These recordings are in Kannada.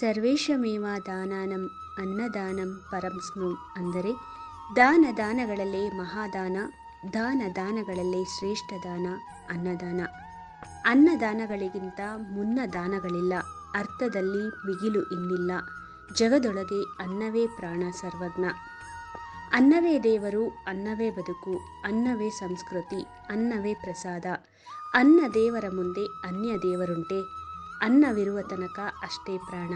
ಸರ್ವೇಶಮೇವ ದಾನಾನಂ ಅನ್ನದಾನಂ ಪರಂ ಅಂದರೆ ದಾನ ದಾನಗಳಲ್ಲೇ ಮಹಾದಾನ, ದಾನ ದಾನಗಳಲ್ಲೇ ಶ್ರೇಷ್ಠ ದಾನ ಅನ್ನದಾನ. ಅನ್ನದಾನಗಳಿಗಿಂತ ಮುನ್ನ ದಾನಗಳಿಲ್ಲ, ಅರ್ಥದಲ್ಲಿ ಮಿಗಿಲು ಇನ್ನಿಲ್ಲ. ಜಗದೊಳಗೆ ಅನ್ನವೇ ಪ್ರಾಣ ಸರ್ವಜ್ಞ. ಅನ್ನವೇ ದೇವರು, ಅನ್ನವೇ ಬದುಕು, ಅನ್ನವೇ ಸಂಸ್ಕೃತಿ, ಅನ್ನವೇ ಪ್ರಸಾದ. ಅನ್ನ ದೇವರ ಮುಂದೆ ಅನ್ಯ ದೇವರುಂಟೆ. ಅನ್ನವಿರುವ ತನಕ ಅಷ್ಟೇ ಪ್ರಾಣ.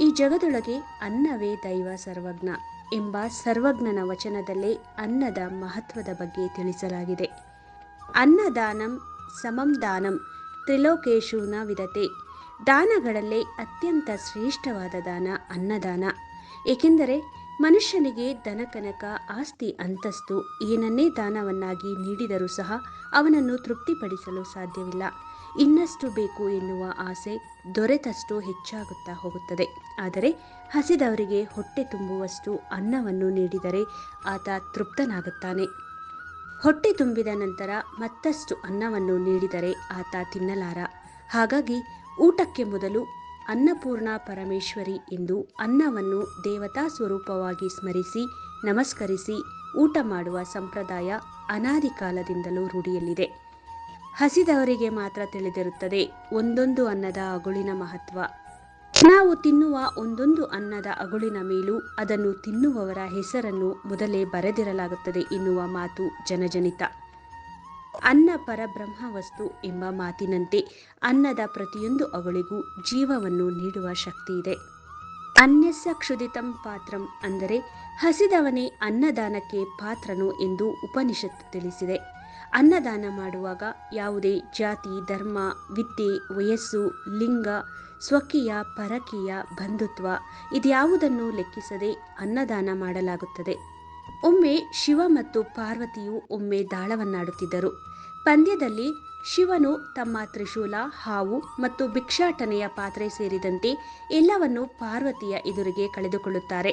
ಈ ಜಗದೊಳಗೆ ಅನ್ನವೇ ದೈವ ಸರ್ವಜ್ಞ ಎಂಬ ಸರ್ವಜ್ಞನ ವಚನದಲ್ಲೇ ಅನ್ನದ ಮಹತ್ವದ ಬಗ್ಗೆ ತಿಳಿಸಲಾಗಿದೆ. ಅನ್ನದಾನಂ ಸಮಂ ದಾನಂ ತ್ರಿಲೋಕೇಶೂನ ವಿಧತೆ ದಾನಗಳಲ್ಲೇ ಅತ್ಯಂತ ಶ್ರೇಷ್ಠವಾದ ದಾನ ಅನ್ನದಾನ. ಏಕೆಂದರೆ ಮನುಷ್ಯನಿಗೆ ದನಕನಕ ಆಸ್ತಿ, ಅಂತಸ್ತು ಏನನ್ನೇ ದಾನವನ್ನಾಗಿ ನೀಡಿದರೂ ಸಹ ಅವನನ್ನು ತೃಪ್ತಿಪಡಿಸಲು ಸಾಧ್ಯವಿಲ್ಲ. ಇನ್ನಷ್ಟು ಬೇಕು ಎನ್ನುವ ಆಸೆ ದೊರೆತಷ್ಟು ಹೆಚ್ಚಾಗುತ್ತಾ ಹೋಗುತ್ತದೆ. ಆದರೆ ಹಸಿದವರಿಗೆ ಹೊಟ್ಟೆ ತುಂಬುವಷ್ಟು ಅನ್ನವನ್ನು ನೀಡಿದರೆ ಆತ ತೃಪ್ತನಾಗುತ್ತಾನೆ. ಹೊಟ್ಟೆ ತುಂಬಿದ ನಂತರ ಮತ್ತಷ್ಟು ಅನ್ನವನ್ನು ನೀಡಿದರೆ ಆತ ತಿನ್ನಲಾರ. ಹಾಗಾಗಿ ಊಟಕ್ಕೆ ಮೊದಲು ಅನ್ನಪೂರ್ಣ ಪರಮೇಶ್ವರಿ ಎಂದು ಅನ್ನವನ್ನು ದೇವತಾ ಸ್ವರೂಪವಾಗಿ ಸ್ಮರಿಸಿ, ನಮಸ್ಕರಿಸಿ, ಊಟ ಮಾಡುವ ಸಂಪ್ರದಾಯ ಅನಾದಿ ಕಾಲದಿಂದಲೂ ರೂಢಿಯಲ್ಲಿದೆ. ಹಸಿದವರಿಗೆ ಮಾತ್ರ ತಿಳಿದಿರುತ್ತದೆ ಒಂದೊಂದು ಅನ್ನದ ಅಗುಳಿನ ಮಹತ್ವ. ನಾವು ತಿನ್ನುವ ಒಂದೊಂದು ಅನ್ನದ ಅಗುಳಿನ ಮೇಲೂ ಅದನ್ನು ತಿನ್ನುವವರ ಹೆಸರನ್ನು ಮೊದಲೇ ಬರೆದಿರಲಾಗುತ್ತದೆ ಎನ್ನುವ ಮಾತು ಜನಜನಿತ. ಅನ್ನ ಪರಬ್ರಹ್ಮ ವಸ್ತು ಎಂಬ ಮಾತಿನಂತೆ ಅನ್ನದ ಪ್ರತಿಯೊಂದು ಅವಳಿಗೂ ಜೀವವನ್ನು ನೀಡುವ ಶಕ್ತಿ ಇದೆ. ಅನ್ಯಸ್ಯ ಕ್ಷುದಿತಂ ಪಾತ್ರಂ ಅಂದರೆ ಹಸಿದವನೇ ಅನ್ನದಾನಕ್ಕೆ ಪಾತ್ರನು ಎಂದು ಉಪನಿಷತ್ತು ತಿಳಿಸಿದೆ. ಅನ್ನದಾನ ಮಾಡುವಾಗ ಯಾವುದೇ ಜಾತಿ, ಧರ್ಮ, ವಿದ್ಯೆ, ವಯಸ್ಸು, ಲಿಂಗ, ಸ್ವಕೀಯ, ಪರಕೀಯ, ಬಂಧುತ್ವ ಇದ್ಯಾವುದನ್ನು ಲೆಕ್ಕಿಸದೆ ಅನ್ನದಾನ ಮಾಡಲಾಗುತ್ತದೆ. ಒಮ್ಮೆ ಶಿವ ಮತ್ತು ಪಾರ್ವತಿಯು ಒಮ್ಮೆ ದಾಳವನ್ನಾಡುತ್ತಿದ್ದರು. ಪಂದ್ಯದಲ್ಲಿ ಶಿವನು ತಮ್ಮ ತ್ರಿಶೂಲ, ಹಾವು ಮತ್ತು ಭಿಕ್ಷಾಟನೆಯ ಪಾತ್ರೆ ಸೇರಿದಂತೆ ಎಲ್ಲವನ್ನು ಪಾರ್ವತಿಯ ಎದುರಿಗೆ ಕಳೆದುಕೊಳ್ಳುತ್ತಾರೆ.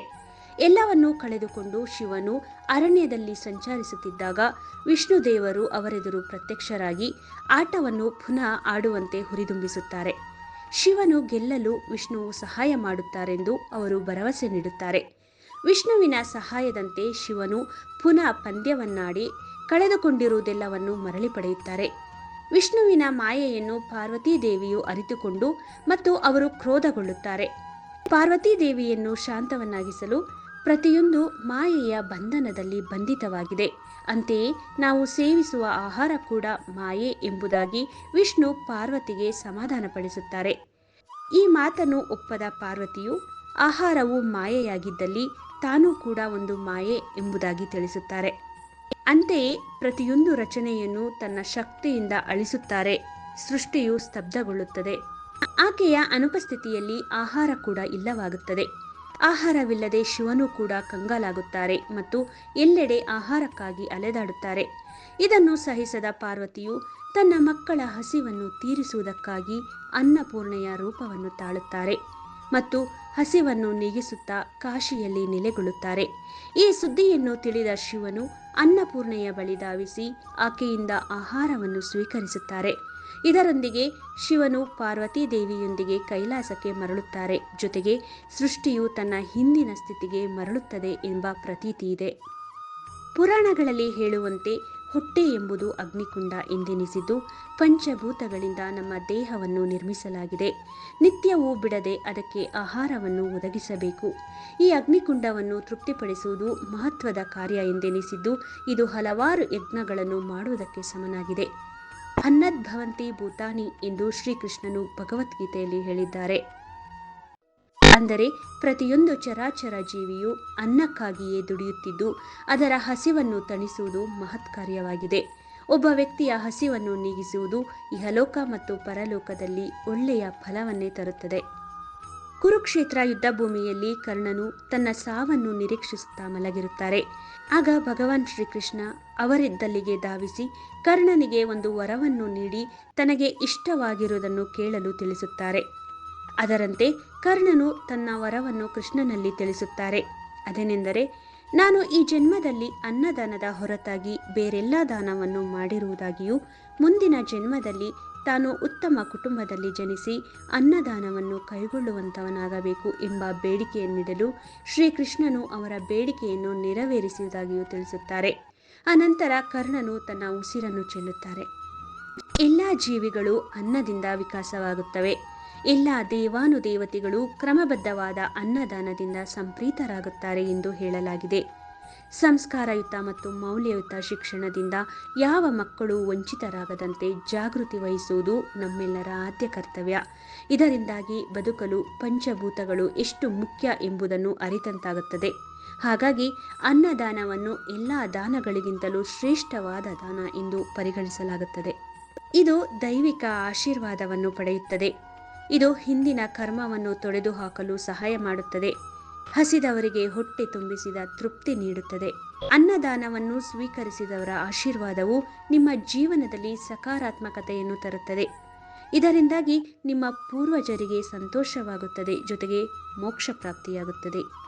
ಎಲ್ಲವನ್ನೂ ಕಳೆದುಕೊಂಡು ಶಿವನು ಅರಣ್ಯದಲ್ಲಿ ಸಂಚರಿಸುತ್ತಿದ್ದಾಗ ವಿಷ್ಣುದೇವರು ಅವರೆದುರು ಪ್ರತ್ಯಕ್ಷರಾಗಿ ಆಟವನ್ನು ಪುನಃ ಆಡುವಂತೆ ಹುರಿದುಂಬಿಸುತ್ತಾರೆ. ಶಿವನು ಗೆಲ್ಲಲು ವಿಷ್ಣುವು ಸಹಾಯ ಮಾಡುತ್ತಾರೆಂದು ಅವರು ಭರವಸೆ ನೀಡುತ್ತಾರೆ. ವಿಷ್ಣುವಿನ ಸಹಾಯದಂತೆ ಶಿವನು ಪುನಃ ಪಂದ್ಯವನ್ನಾಡಿ ಕಳೆದುಕೊಂಡಿರುವುದೆಲ್ಲವನ್ನು ಮರಳಿ ಪಡೆಯುತ್ತಾರೆ. ವಿಷ್ಣುವಿನ ಮಾಯೆಯನ್ನು ಪಾರ್ವತೀ ದೇವಿಯು ಅರಿತುಕೊಂಡು ಮತ್ತು ಅವರು ಕ್ರೋಧಗೊಳ್ಳುತ್ತಾರೆ. ಪಾರ್ವತೀ ದೇವಿಯನ್ನು ಶಾಂತವನ್ನಾಗಿಸಲು ಪ್ರತಿಯೊಂದು ಮಾಯೆಯ ಬಂಧನದಲ್ಲಿ ಬಂಧಿತವಾಗಿದೆ. ಅಂತೆಯೇ ನಾವು ಸೇವಿಸುವ ಆಹಾರ ಕೂಡ ಮಾಯೆ ಎಂಬುದಾಗಿ ವಿಷ್ಣು ಪಾರ್ವತಿಗೆ ಸಮಾಧಾನಪಡಿಸುತ್ತಾರೆ. ಈ ಮಾತನ್ನು ಒಪ್ಪದ ಪಾರ್ವತಿಯು, ಆಹಾರವು ಮಾಯೆಯಾಗಿದ್ದಲ್ಲಿ ತಾನೂ ಕೂಡ ಒಂದು ಮಾಯೆ ಎಂಬುದಾಗಿ ತಿಳಿಸುತ್ತಾರೆ. ಅಂತೆಯೇ ಪ್ರತಿಯೊಂದು ರಚನೆಯನ್ನು ತನ್ನ ಶಕ್ತಿಯಿಂದ ಅಳಿಸುತ್ತಾರೆ. ಸೃಷ್ಟಿಯು ಸ್ತಬ್ಧಗೊಳ್ಳುತ್ತದೆ. ಆಕೆಯ ಅನುಪಸ್ಥಿತಿಯಲ್ಲಿ ಆಹಾರ ಕೂಡ ಇಲ್ಲವಾಗುತ್ತದೆ. ಆಹಾರವಿಲ್ಲದೆ ಶಿವನು ಕೂಡ ಕಂಗಾಲಾಗುತ್ತಾರೆ ಮತ್ತು ಎಲ್ಲೆಡೆ ಆಹಾರಕ್ಕಾಗಿ ಅಲೆದಾಡುತ್ತಾರೆ. ಇದನ್ನು ಸಹಿಸದ ಪಾರ್ವತಿಯು ತನ್ನ ಮಕ್ಕಳ ಹಸಿವನ್ನು ತೀರಿಸುವುದಕ್ಕಾಗಿ ಅನ್ನಪೂರ್ಣೆಯ ರೂಪವನ್ನು ತಾಳುತ್ತಾರೆ. ಮತ್ತು ಹಸಿವನ್ನು ನೀಗಿಸುತ್ತಾ ಕಾಶಿಯಲ್ಲಿ ನೆಲೆಗೊಳ್ಳುತ್ತಾರೆ. ಈ ಸುದ್ದಿಯನ್ನು ತಿಳಿದ ಶಿವನು ಅನ್ನಪೂರ್ಣೆಯ ಬಳಿ ಧಾವಿಸಿ ಆಕೆಯಿಂದ ಆಹಾರವನ್ನು ಸ್ವೀಕರಿಸುತ್ತಾರೆ. ಇದರೊಂದಿಗೆ ಶಿವನು ಪಾರ್ವತಿ ದೇವಿಯೊಂದಿಗೆ ಕೈಲಾಸಕ್ಕೆ ಮರಳುತ್ತಾರೆ. ಜೊತೆಗೆ ಸೃಷ್ಟಿಯು ತನ್ನ ಹಿಂದಿನ ಸ್ಥಿತಿಗೆ ಮರಳುತ್ತದೆ ಎಂಬ ಪ್ರತೀತಿ ಇದೆ. ಪುರಾಣಗಳಲ್ಲಿ ಹೇಳುವಂತೆ ಹೊಟ್ಟೆ ಎಂಬುದು ಅಗ್ನಿಕುಂಡ ಎಂದೆನಿಸಿದ್ದು ಪಂಚಭೂತಗಳಿಂದ ನಮ್ಮ ದೇಹವನ್ನು ನಿರ್ಮಿಸಲಾಗಿದೆ. ನಿತ್ಯವೂ ಬಿಡದೆ ಅದಕ್ಕೆ ಆಹಾರವನ್ನು ಒದಗಿಸಬೇಕು. ಈ ಅಗ್ನಿಕುಂಡವನ್ನು ತೃಪ್ತಿಪಡಿಸುವುದು ಮಹತ್ವದ ಕಾರ್ಯ ಎಂದೆನಿಸಿದ್ದು, ಇದು ಹಲವಾರು ಯಜ್ಞಗಳನ್ನು ಮಾಡುವುದಕ್ಕೆ ಸಮನಾಗಿದೆ. ಅನ್ನದ್ಭವಂತಿ ಭೂತಾನಿ ಎಂದು ಶ್ರೀಕೃಷ್ಣನು ಭಗವದ್ಗೀತೆಯಲ್ಲಿ ಹೇಳಿದ್ದಾರೆ. ಅಂದರೆ ಪ್ರತಿಯೊಂದು ಚರಾಚರ ಜೀವಿಯು ಅನ್ನಕ್ಕಾಗಿಯೇ ದುಡಿಯುತ್ತಿದ್ದು, ಅದರ ಹಸಿವನ್ನು ತಣಿಸುವುದು ಮಹತ್ ಕಾರ್ಯವಾಗಿದೆ ಒಬ್ಬ ವ್ಯಕ್ತಿಯ ಹಸಿವನ್ನು ನೀಗಿಸುವುದು ಇಹಲೋಕ ಮತ್ತು ಪರಲೋಕದಲ್ಲಿ ಒಳ್ಳೆಯ ಫಲವನ್ನೇ ತರುತ್ತದೆ. ಕುರುಕ್ಷೇತ್ರ ಯುದ್ಧ ಭೂಮಿಯಲ್ಲಿ ಕರ್ಣನು ತನ್ನ ಸಾವನ್ನು ನಿರೀಕ್ಷಿಸುತ್ತಾ ಮಲಗಿರುತ್ತಾರೆ. ಆಗ ಭಗವಾನ್ ಶ್ರೀಕೃಷ್ಣ ಅವರಿದ್ದಲ್ಲಿಗೆ ಧಾವಿಸಿ ಕರ್ಣನಿಗೆ ಒಂದು ವರವನ್ನು ನೀಡಿ ತನಗೆ ಇಷ್ಟವಾಗಿರುವುದನ್ನು ಕೇಳಲು ತಿಳಿಸುತ್ತಾರೆ. ಅದರಂತೆ ಕರ್ಣನು ತನ್ನ ವರವನ್ನು ಕೃಷ್ಣನಲ್ಲಿ ತಿಳಿಸುತ್ತಾರೆ. ಅದೇನೆಂದರೆ, ನಾನು ಈ ಜನ್ಮದಲ್ಲಿ ಅನ್ನದಾನದ ಹೊರತಾಗಿ ಬೇರೆಲ್ಲ ದಾನವನ್ನು ಮಾಡಿರುವುದಾಗಿಯೂ ಮುಂದಿನ ಜನ್ಮದಲ್ಲಿ ತಾನು ಉತ್ತಮ ಕುಟುಂಬದಲ್ಲಿ ಜನಿಸಿ ಅನ್ನದಾನವನ್ನು ಕೈಗೊಳ್ಳುವಂಥವನಾಗಬೇಕು ಎಂಬ ಬೇಡಿಕೆಯನ್ನಿಡಲು ಶ್ರೀಕೃಷ್ಣನು ಅವರ ಬೇಡಿಕೆಯನ್ನು ನೆರವೇರಿಸುವುದಾಗಿಯೂ ತಿಳಿಸುತ್ತಾರೆ. ಅನಂತರ ಕರ್ಣನು ತನ್ನ ಉಸಿರನ್ನು ಚೆಲ್ಲುತ್ತಾರೆ. ಎಲ್ಲ ಜೀವಿಗಳು ಅನ್ನದಿಂದ ವಿಕಾಸವಾಗುತ್ತವೆ. ಎಲ್ಲ ದೇವಾನುದೇವತೆಗಳು ಕ್ರಮಬದ್ಧವಾದ ಅನ್ನದಾನದಿಂದ ಸಂಪ್ರೀತರಾಗುತ್ತಾರೆ ಎಂದು ಹೇಳಲಾಗಿದೆ. ಸಂಸ್ಕಾರಯುತ ಮತ್ತು ಮೌಲ್ಯಯುತ ಶಿಕ್ಷಣದಿಂದ ಯಾವ ಮಕ್ಕಳು ವಂಚಿತರಾಗದಂತೆ ಜಾಗೃತಿ ವಹಿಸುವುದು ನಮ್ಮೆಲ್ಲರ ಆದ್ಯ ಕರ್ತವ್ಯ. ಇದರಿಂದಾಗಿ ಬದುಕಲು ಪಂಚಭೂತಗಳು ಎಷ್ಟು ಮುಖ್ಯ ಎಂಬುದನ್ನು ಅರಿತಂತಾಗುತ್ತದೆ. ಹಾಗಾಗಿ ಅನ್ನದಾನವನ್ನು ಎಲ್ಲ ದಾನಗಳಿಗಿಂತಲೂ ಶ್ರೇಷ್ಠವಾದ ದಾನ ಎಂದು ಪರಿಗಣಿಸಲಾಗುತ್ತದೆ. ಇದು ದೈವಿಕ ಆಶೀರ್ವಾದವನ್ನು ಪಡೆಯುತ್ತದೆ. ಇದು ಹಿಂದಿನ ಕರ್ಮವನ್ನು ತೊಡೆದು ಹಾಕಲು ಸಹಾಯ ಮಾಡುತ್ತದೆ. ಹಸಿದವರಿಗೆ ಹೊಟ್ಟೆ ತುಂಬಿಸಿದ ತೃಪ್ತಿ ನೀಡುತ್ತದೆ. ಅನ್ನದಾನವನ್ನು ಸ್ವೀಕರಿಸಿದವರ ಆಶೀರ್ವಾದವು ನಿಮ್ಮ ಜೀವನದಲ್ಲಿ ಸಕಾರಾತ್ಮಕತೆಯನ್ನು ತರುತ್ತದೆ. ಇದರಿಂದಾಗಿ ನಿಮ್ಮ ಪೂರ್ವಜರಿಗೆ ಸಂತೋಷವಾಗುತ್ತದೆ, ಜೊತೆಗೆ ಮೋಕ್ಷ ಪ್ರಾಪ್ತಿಯಾಗುತ್ತದೆ